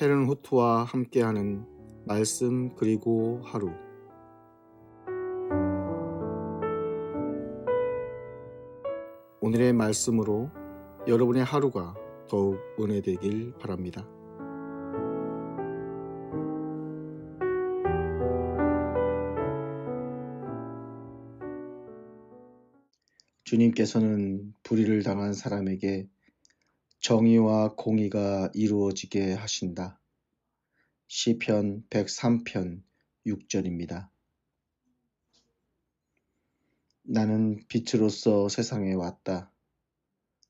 헤른 후트와 함께하는 말씀 그리고 하루 오늘의 말씀으로 여러분의 하루가 더욱 은혜되길 바랍니다. 주님께서는 불의를 당한 사람에게 정의와 공의가 이루어지게 하신다. 시편 103편 6절입니다. 나는 빛으로서 세상에 왔다.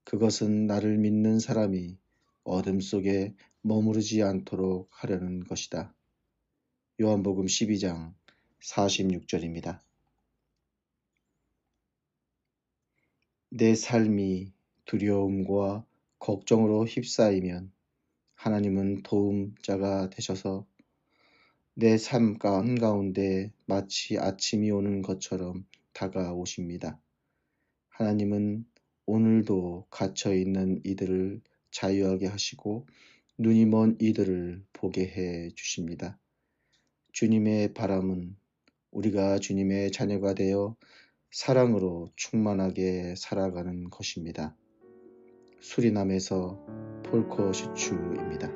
그것은 나를 믿는 사람이 어둠 속에 머무르지 않도록 하려는 것이다. 요한복음 12장 46절입니다. 내 삶이 두려움과 걱정으로 휩싸이면 하나님은 도움자가 되셔서 내 삶 한가운데 마치 아침이 오는 것처럼 다가오십니다. 하나님은 오늘도 갇혀 있는 이들을 자유하게 하시고 눈이 먼 이들을 보게 해 주십니다. 주님의 바람은 우리가 주님의 자녀가 되어 사랑으로 충만하게 살아가는 것입니다. 수리남에서 폴코 슈추입니다.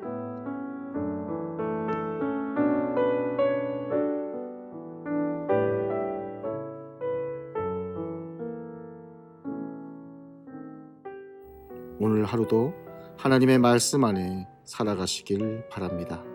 오늘 하루도 하나님의 말씀 안에 살아가시길 바랍니다.